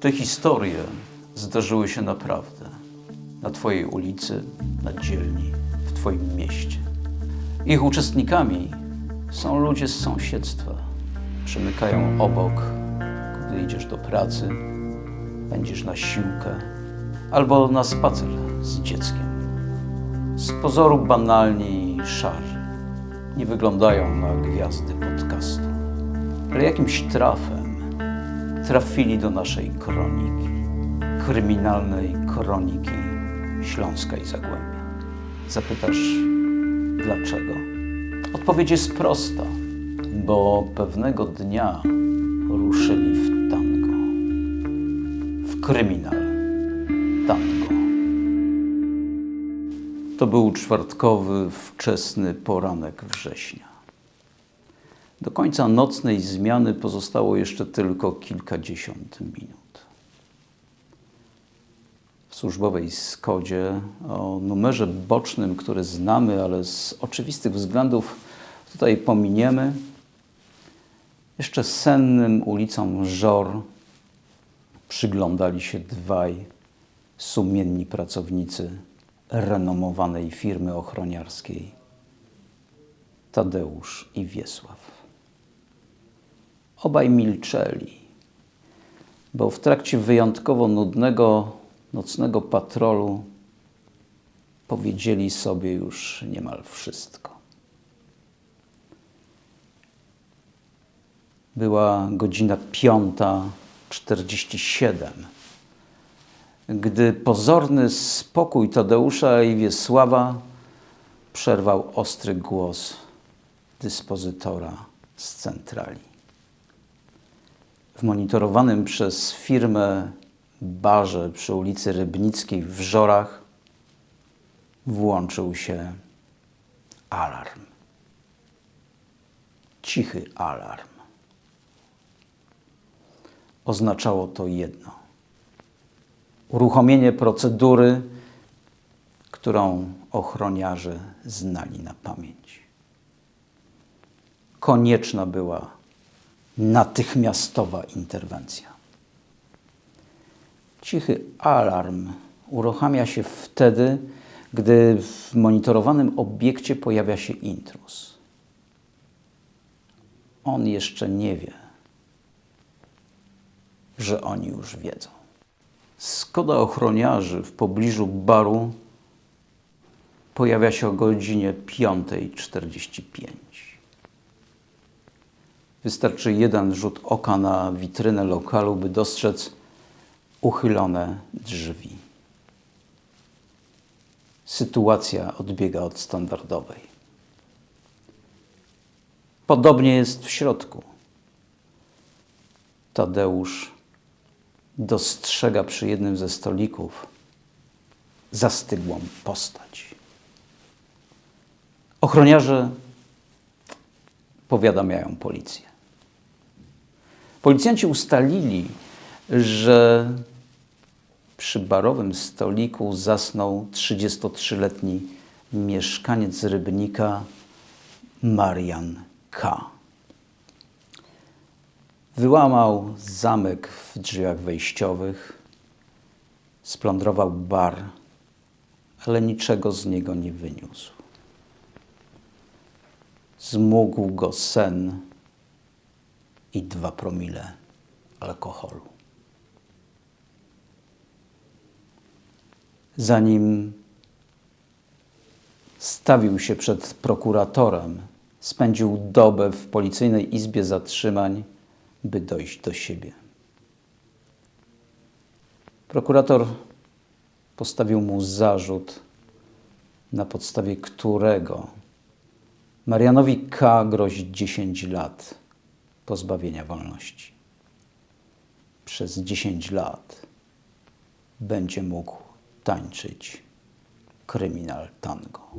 Te historie zdarzyły się naprawdę. Na Twojej ulicy, na dzielni, w Twoim mieście. Ich uczestnikami są ludzie z sąsiedztwa. Przemykają obok, gdy idziesz do pracy, będziesz na siłkę albo na spacer z dzieckiem. Z pozoru banalni i szarzy. Nie wyglądają na gwiazdy podcastu, ale jakimś trafem trafili do naszej kroniki, kryminalnej kroniki Śląska i Zagłębia. Zapytasz, dlaczego? Odpowiedź jest prosta, bo pewnego dnia ruszyli w tango, w kryminal tango. To był czwartkowy, wczesny poranek września. Do końca nocnej zmiany pozostało jeszcze tylko kilkadziesiąt minut. W służbowej Skodzie o numerze bocznym, który znamy, ale z oczywistych względów tutaj pominiemy, jeszcze sennym ulicom Żor przyglądali się dwaj sumienni pracownicy renomowanej firmy ochroniarskiej Tadeusz i Wiesław. Obaj milczeli, bo w trakcie wyjątkowo nudnego nocnego patrolu powiedzieli sobie już niemal wszystko. Była godzina piąta czterdzieści siedem, gdy pozorny spokój Tadeusza i Wiesława przerwał ostry głos dyspozytora z centrali. W monitorowanym przez firmę barze przy ulicy Rybnickiej w Żorach włączył się alarm. Cichy alarm. Oznaczało to jedno: uruchomienie procedury, którą ochroniarze znali na pamięć. Konieczna była natychmiastowa interwencja. Cichy alarm uruchamia się wtedy, gdy w monitorowanym obiekcie pojawia się intruz. On jeszcze nie wie, że oni już wiedzą. Skoda ochroniarzy w pobliżu baru pojawia się o godzinie 5.45. Wystarczy jeden rzut oka na witrynę lokalu, by dostrzec uchylone drzwi. Sytuacja odbiega od standardowej. Podobnie jest w środku. Tadeusz dostrzega przy jednym ze stolików zastygłą postać. Ochroniarze powiadamiają policję. Policjanci ustalili, że przy barowym stoliku zasnął 33-letni mieszkaniec Rybnika Marian K. Wyłamał zamek w drzwiach wejściowych, splądrował bar, ale niczego z niego nie wyniósł. Zmógł go sen i dwa promile alkoholu. Zanim stawił się przed prokuratorem, spędził dobę w policyjnej izbie zatrzymań, by dojść do siebie. Prokurator postawił mu zarzut, na podstawie którego Marianowi K. grozi 10 lat pozbawienia wolności. Przez 10 lat będzie mógł tańczyć kryminal tango.